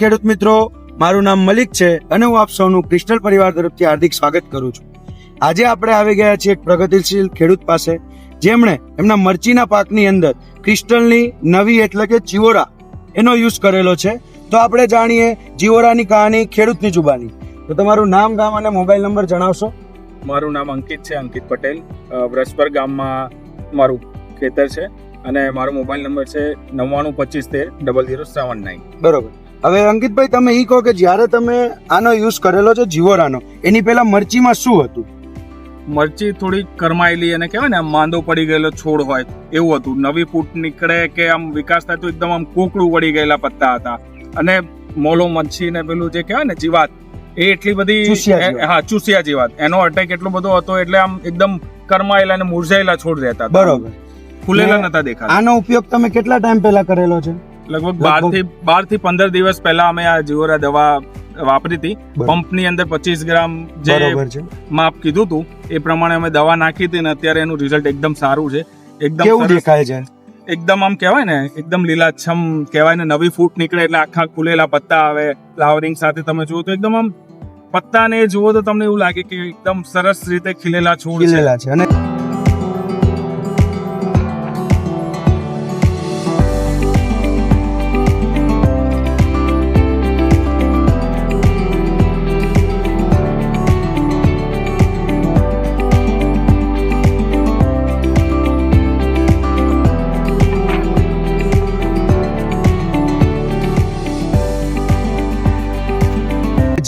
ખેડૂત મિત્રો મારું નામ મલિક છે અને હું આપ સૌનું ક્રિસ્ટલ પરિવાર તરફથી હાર્દિક સ્વાગત કરું છું. આજે આપણે આવી ગયા છીએ એક પ્રગતિશીલ ખેડૂત પાસે જેમણે એમના મરચીના પાકની અંદર ક્રિસ્ટલની નવી એટલે કે જીવોરા એનો યુઝ કરેલો છે. તો આપણે જાણીએ જીવોરાની કહાની ખેડૂતની જુબાની. તો તમારું નામ ગામ અને મોબાઈલ નંબર જણાવશો? મારું નામ અંકિત છે અંકિત પટેલ. વ્રજપર ગામમાં મારું ખેતર છે અને મારો મોબાઈલ નંબર છે નવ્વાણું પચીસ તેર ડબલ ઝીરો સેવન નાઇન. બરોબર. હવે અંકિતભાઈ તમે એ કહો કે જ્યારે તમે આનો યુઝ કરેલો છે જીવોરાનો એની પહેલા મરચીમાં શું હતું? મરચી થોડી કરમાયેલી અને કહેવાય ને આમ માંદો પડી ગયેલો છોડ હોય એવું હતું. નવી ફૂટ નીકળે કે આમ વિકાસ થાય તો એકદમ આમ કોકડું વળી ગયેલા પત્તા હતા. અને મોલો મચ્છી ને પેલું જે કહેવાય ને જીવાત એ એટલી બધી હા ચૂસિયા જીવાત. એનો અટેક એટલો બધો હતો એટલે આમ એકદમ કરમાયેલા અને મુરઝાયેલા છોડ રહેતા હતા. બરોબર. ફૂલેલા નતા દેખાતા. આનો ઉપયોગ તમે કેટલા ટાઈમ પહેલા કરેલો છે? લગભગ બારથી બારથી પંદર દિવસ પહેલા અમે આ જીઓરા દવા વાપરી હતી. પંપની અંદર પચીસ ગ્રામ જે માપ કીધું હતું એ પ્રમાણે અમે દવા નાખી હતી ને અત્યારે એનું રિઝલ્ટ એકદમ સારું છે. એકદમ કેવું દેખાય છે? એકદમ આમ કહેવાય ને એકદમ લીલાછમ કહેવાય ને નવી ફૂટ નીકળે એટલે આખા ખુલેલા પત્તા આવે ફ્લાવરિંગ સાથે તમે જુઓ તો એકદમ આમ પત્તાને જુઓ તો તમને એવું લાગે કે એકદમ સરસ રીતે ખીલેલા છોડ છે. અને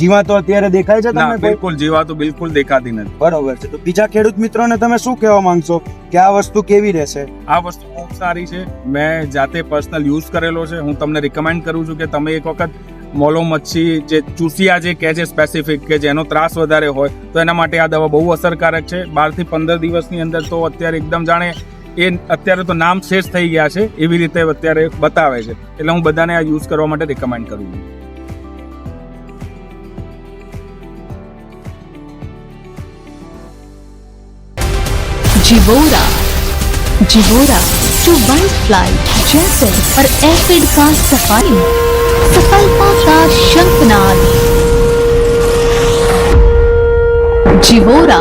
જીવા તો અત્યારે દેખાય છે તમને બિલકુલ જીવાતો બિલકુલ દેખાતી નથી. બરોબર છે. તો બીજા ખેડૂત મિત્રોને તમે શું કહેવા માંગશો? કે આ વસ્તુ કેવી રહેશે? આ વસ્તુ ખૂબ સારી છે. મેં જાતે પર્સનલ યુઝ કરેલો છે. હું તમને રિકમેન્ડ કરું છું કે તમે એક વખત મોલો મચ્છી જે ચૂસિયા જે કહે છે સ્પેસિફિક કે જેનો ત્રાસ વધારે હોય તો એના માટે આ દવા બહુ અસરકારક છે. બારથી પંદર દિવસની અંદર તો અત્યારે એકદમ જાણે એ અત્યારે તો નામ શેષ થઈ ગયા છે. એવી રીતે અત્યારે બતાવે છે. એટલે હું બધાને આ યુઝ કરવા માટે રિકમેન્ડ કરું છું. जिवोरा जिबोरा टू वन फ्लाई जैसर और एफिड का सफ़ाई सफलता का शंखनाद। जिवोरा